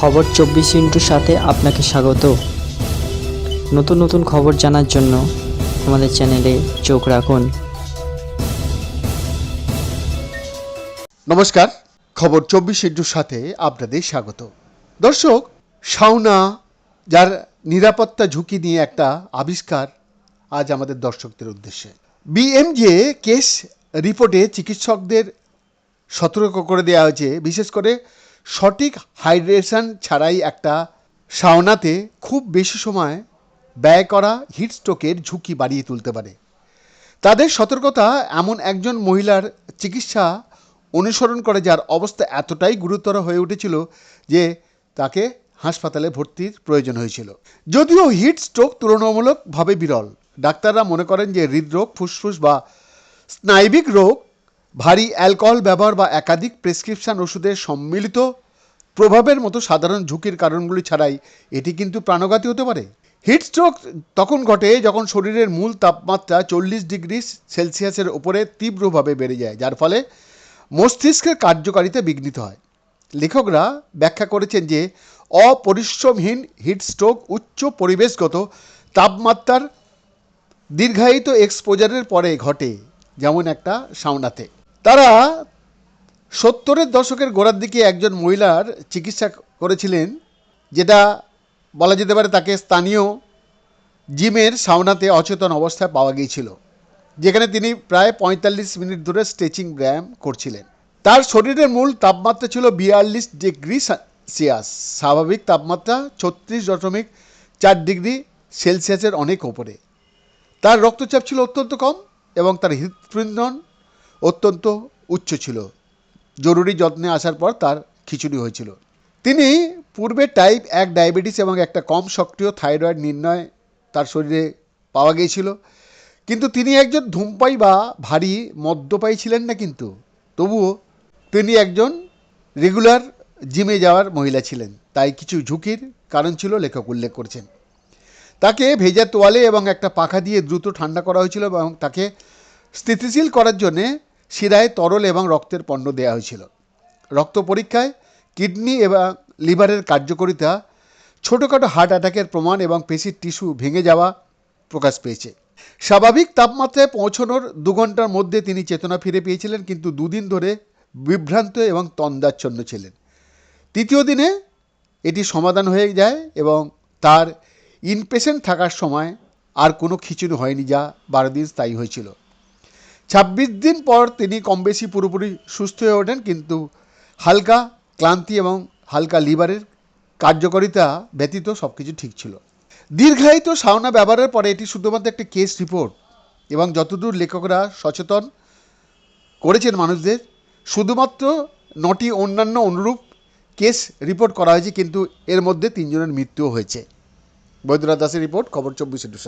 খবর চব্বিশ ইন্টুর সাথে আপনাকে স্বাগত। নতুন নতুন খবর জানার জন্য আমাদের চ্যানেলে চোখ রাখুন। নমস্কার, খবর চব্বিশ ইন্টুর সাথে আপনাদের স্বাগত। দর্শক সাউনা যার নিরাপত্তা ঝুঁকি নিয়ে একটা আবিষ্কার আজ আমাদের দর্শকদের উদ্দেশ্যে। বিএমজে কেস রিপোর্টে চিকিৎসকদের সতর্ক করে দেওয়া হয়েছে, বিশেষ করে সঠিক হাইড্রেশন ছাড়াই একটা সাউনাতে খুব বেশি সময় ব্যয় করা হিট স্ট্রোকের ঝুঁকি বাড়িয়ে তুলতে পারে। তাদের সতর্কতা এমন একজন মহিলার চিকিৎসা অনুসরণ করে যার অবস্থা এতটাই গুরুতর হয়ে উঠেছিল যে তাকে হাসপাতালে ভর্তির প্রয়োজন হয়েছিল। যদিও হিট স্ট্রোক তুলনামূলকভাবে বিরল। ডাক্তাররা মনে করেন যে হৃদরোগ, ফুসফুস বা স্নায়বিক রোগ ভারী অ্যালকোহল ব্যবহার বা একাধিক প্রেসক্রিপশন ওষুধের সম্মিলিত প্রভাবের মতো সাধারণ ঝুঁকির কারণগুলি ছাড়াই এটি কিন্তু প্রাণঘাতী হতে পারে। হিট স্ট্রোক তখন ঘটে যখন শরীরের মূল তাপমাত্রা চল্লিশ ডিগ্রি সেলসিয়াসের উপরে তীব্রভাবে বেড়ে যায়, যার ফলে মস্তিষ্কের কার্যকারিতা বিঘ্নিত হয়। লেখকরা ব্যাখ্যা করেছেন যে, অপরিশ্রমহীন হিট স্ট্রোক উচ্চ পরিবেশগত তাপমাত্রার দীর্ঘায়িত এক্সপোজারের পরে ঘটে, যেমন একটা সাউনাতে তারা সত্তরের দশকের গোড়ার দিকে একজন মহিলার চিকিৎসা করেছিলেন, যেটা বলা যেতে পারে তাকে স্থানীয় জিমের সাউনাতে অচেতন অবস্থায় পাওয়া গিয়েছিল, যেখানে তিনি প্রায় পঁয়তাল্লিশ মিনিট ধরে স্ট্রেচিং ব্যায়াম করছিলেন। তার শরীরের মূল তাপমাত্রা ছিল বিয়াল্লিশ ডিগ্রি সেলসিয়াস। স্বাভাবিক তাপমাত্রা ছত্রিশ দশমিক চার ডিগ্রি সেলসিয়াসের অনেক ওপরে। তার রক্তচাপ ছিল অত্যন্ত কম এবং তার হৃৎস্পন্দন অত্যন্ত উচ্চ ছিল। জরুরি যত্নে আসার পর তার খিচুড়ি হয়েছিল। তিনি পূর্বে টাইপ এক ডায়াবেটিস এবং একটা কম সক্রিয় থাইরয়েড নির্ণয় তার শরীরে পাওয়া গিয়েছিল। কিন্তু তিনি একজন ধূমপাই বা ভারী মদ্যপায়ী ছিলেন না কিন্তু। তবুও তিনি একজন রেগুলার জিমে যাওয়ার মহিলা ছিলেন। তাই কিছু ঝুঁকির কারণ ছিল লেখক উল্লেখ করেছেন। তাকে ভেজা তোয়ালে এবং একটা পাখা দিয়ে দ্রুত ঠান্ডা করা হয়েছিল এবং তাকে স্থিতিশীল করার জন্যে শিরায় তরল এবং রক্তের পণ্য দেওয়া হয়েছিল। রক্ত পরীক্ষায় কিডনি এবং লিভারের কার্যকারিতা, ছোটোখাটো হার্ট অ্যাটাকের প্রমাণ এবং পেশির টিস্যু ভেঙে যাওয়া প্রকাশ পেয়েছে। স্বাভাবিক তাপমাত্রায় পৌঁছানোর দু ঘণ্টার মধ্যে তিনি চেতনা ফিরে পেয়েছিলেন, কিন্তু দুদিন ধরে বিভ্রান্ত এবং তন্দাচ্ছন্ন ছিলেন। তৃতীয় দিনে এটি সমাধান হয়ে যায় এবং তার ইনপেশেন্ট থাকার সময় আর কোনো খিচুড়ি হয়নি যা বারো দিন স্থায়ী হয়েছিল। ছাব্বিশ দিন পর তিনি কম বেশি পুরোপুরি সুস্থ হয়ে ওঠেন, কিন্তু হালকা ক্লান্তি এবং হালকা লিভারের কার্যকারিতা ব্যতীত সব কিছু ঠিক ছিল। দীর্ঘায়িত সাউনা ব্যবহারের পরে এটি শুধুমাত্র একটি কেস রিপোর্ট এবং যতদূর লেখকরা সচেতন করেছেন মানুষদের, শুধুমাত্র নটি অন্যান্য অনুরূপ কেস রিপোর্ট করা হয়েছে, কিন্তু এর মধ্যে তিনজনের মৃত্যুও হয়েছে। বৈদ্যনাথ দাসের রিপোর্ট, খবর চব্বিশে টু